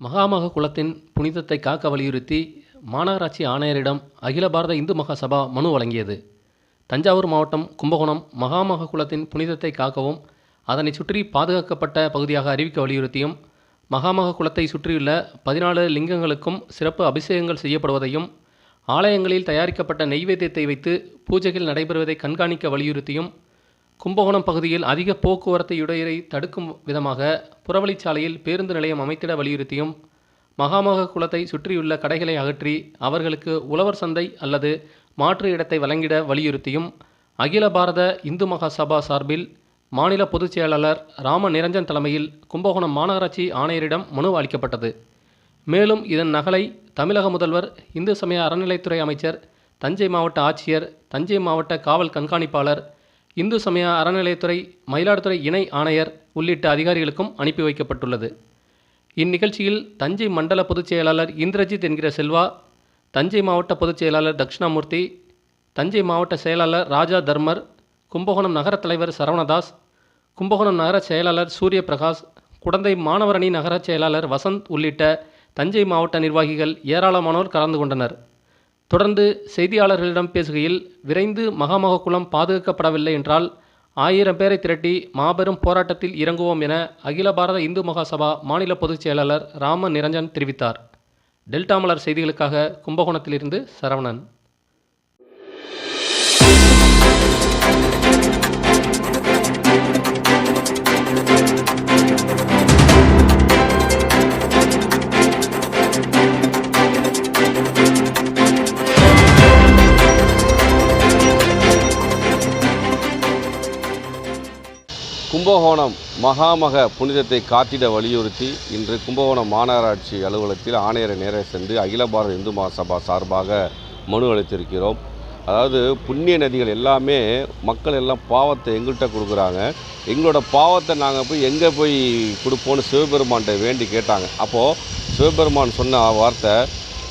மகாமக குலத்தின் புனிதத்தை காக்க வலியுறுத்தி மாநகராட்சி ஆணையரிடம் அகில பாரத இந்து மகாசபா மனு வழங்கியது. தஞ்சாவூர் மாவட்டம் கும்பகோணம் மகாமக குலத்தின் புனிதத்தை காக்கவும் அதனை சுற்றி பாதுகாக்கப்பட்ட பகுதியாக அறிவிக்க வலியுறுத்தியும் மகாமக குலத்தை சுற்றியுள்ள பதினாலு லிங்கங்களுக்கும் சிறப்பு அபிஷேகங்கள் செய்யப்படுவதையும் ஆலயங்களில் தயாரிக்கப்பட்ட நெய்வேத்தியத்தை வைத்து பூஜைகள் நடைபெறுவதை கண்காணிக்க வலியுறுத்தியும் கும்பகோணம் பகுதியில் அதிக போக்குவரத்து இடையரை தடுக்கும் விதமாக புறவழிச்சாலையில் பேருந்து நிலையம் அமைத்திட வலியுறுத்தியும் மகாமக குலத்தை சுற்றியுள்ள கடைகளை அகற்றி அவர்களுக்கு உழவர் சந்தை அல்லது மாற்று இடத்தை வழங்கிட வலியுறுத்தியும் அகில பாரத இந்து மகா சபா சார்பில் மாநில பொதுச் செயலாளர் ராம நிரஞ்சன் தலைமையில் கும்பகோணம் மாநகராட்சி ஆணையரிடம் மனு அளிக்கப்பட்டது. மேலும் இதன் நகலை தமிழக முதல்வர் இந்து சமய அறநிலைத்துறை அமைச்சர் தஞ்சை மாவட்ட ஆட்சியர் தஞ்சை மாவட்ட காவல் கண்காணிப்பாளர் இந்து சமய அறநிலையத்துறை மயிலாடுதுறை இணை ஆணையர் உள்ளிட்ட அதிகாரிகளுக்கும் அனுப்பி வைக்கப்பட்டுள்ளது. இந்நிகழ்ச்சியில் தஞ்சை மண்டல பொதுச் செயலாளர் இந்திரஜித் என்கிற செல்வா தஞ்சை மாவட்ட பொதுச் செயலாளர் தட்சிணாமூர்த்தி தஞ்சை மாவட்ட செயலாளர் ராஜா தர்மர் கும்பகோணம் நகர தலைவர் சரவணதாஸ் கும்பகோணம் நகர செயலாளர் சூரிய பிரகாஷ் குடந்தை மாணவரணி நகர செயலாளர் வசந்த் உள்ளிட்ட தஞ்சை மாவட்ட நிர்வாகிகள் ஏராளமானோர் கலந்து கொண்டனர். தொடர்ந்து செய்தியாளர்களிடம் பேசுகையில் விரைந்து மகாமக பாதுகாக்கப்படவில்லை என்றால் ஆயிரம் பேரை திரட்டி மாபெரும் போராட்டத்தில் இறங்குவோம் என அகில பாரத இந்து மகாசபா மாநில பொதுச் செயலாளர் ராம நிரஞ்சன் தெரிவித்தார். டெல்டா மலர் செய்திகளுக்காக கும்பகோணத்திலிருந்து சரவணன். கும்பகோணம் மகாமக புனிதத்தை காத்திட வலியுறுத்தி இன்று கும்பகோணம் மாநகராட்சி அலுவலகத்தில் ஆணையரை நேரே சென்று அகில பாரத இந்து மகாசபா சார்பாக மனு அளித்திருக்கிறோம். அதாவது புண்ணிய நதிகள் எல்லாமே மக்கள் எல்லாம் பாவத்தை எங்கள்கிட்ட கொடுக்குறாங்க. எங்களோட பாவத்தை நாங்கள் போய் எங்கே போய் கொடுப்போம்னு சிவபெருமான்கிட்ட வேண்டி கேட்டாங்க. அப்போது சிவபெருமான் சொன்ன வார்த்தை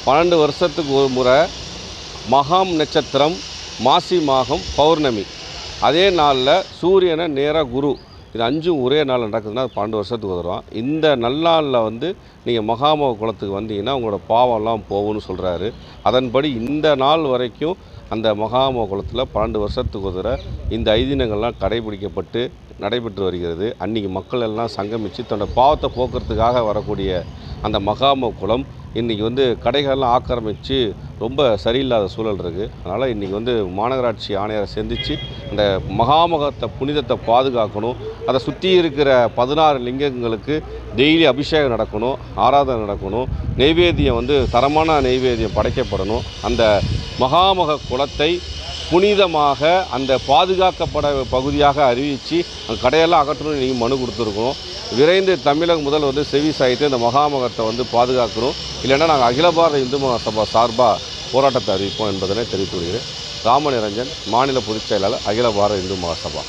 பன்னெண்டு வருஷத்துக்கு ஒரு முறை மகாம் நட்சத்திரம் மாசி மாகம் பௌர்ணமி. அதே நாளில் சூரியனை நேராக குரு இது அஞ்சும் ஒரே நாள் நடக்குதுன்னா அது பன்னெண்டு வருஷத்துக்கு வந்துடும் இந்த நல்லாளில் வந்து நீங்கள் மகாமக குளத்துக்கு வந்தீங்கன்னா உங்களோட பாவம்லாம் போகும்னு சொல்கிறாரு அதன்படி இந்த நாள் வரைக்கும் அந்த மகாமக குளத்தில் பன்னெண்டு வருஷத்துக்கு உதர இந்த ஐதினங்கள்லாம் கடைபிடிக்கப்பட்டு நடைபெற்று வருகிறது. அன்றைக்கி மக்கள் எல்லாம் சங்கமித்து தன்னோட பாவத்தை போக்குறதுக்காக வரக்கூடிய அந்த மகாமக குலம் இன்றைக்கி வந்து கடைகள்லாம் ஆக்கிரமித்து ரொம்ப சரியில்லாத சூழல் இருக்குது அதனால் இன்றைக்கி வந்து மாநகராட்சி ஆணையரை சந்தித்து அந்த மகாமகத்தை புனிதத்தை பாதுகாக்கணும். அதை சுற்றி இருக்கிற பதினாறு லிங்கங்களுக்கு டெய்லி அபிஷேகம் நடக்கணும் ஆராதனை நடக்கணும். நெய்வேத்தியம் வந்து தரமான நெய்வேத்தியம் படைக்கப்படணும். அந்த மகாமக குலத்தை புனிதமாக அந்த பாதுகாக்கப்பட பகுதியாக அறிவித்து அந்த கடையெல்லாம் அகற்றணும்னு நீங்கள் மனு கொடுத்துருக்கணும் விரைந்து தமிழக முதல் வந்து செவி சாய்த்து இந்த மகாமகத்தை வந்து பாதுகாக்கணும். இல்லைன்னா நாங்கள் அகில பாரத இந்து மகாசபா சார்பாக போராட்டத்தை அறிவிப்போம் என்பதனை தெரிவித்து வருகிறேன் ராமநிரஞ்சன் மாநில பொதுச் செயலாளர் அகில பாரத இந்து மகாசபா.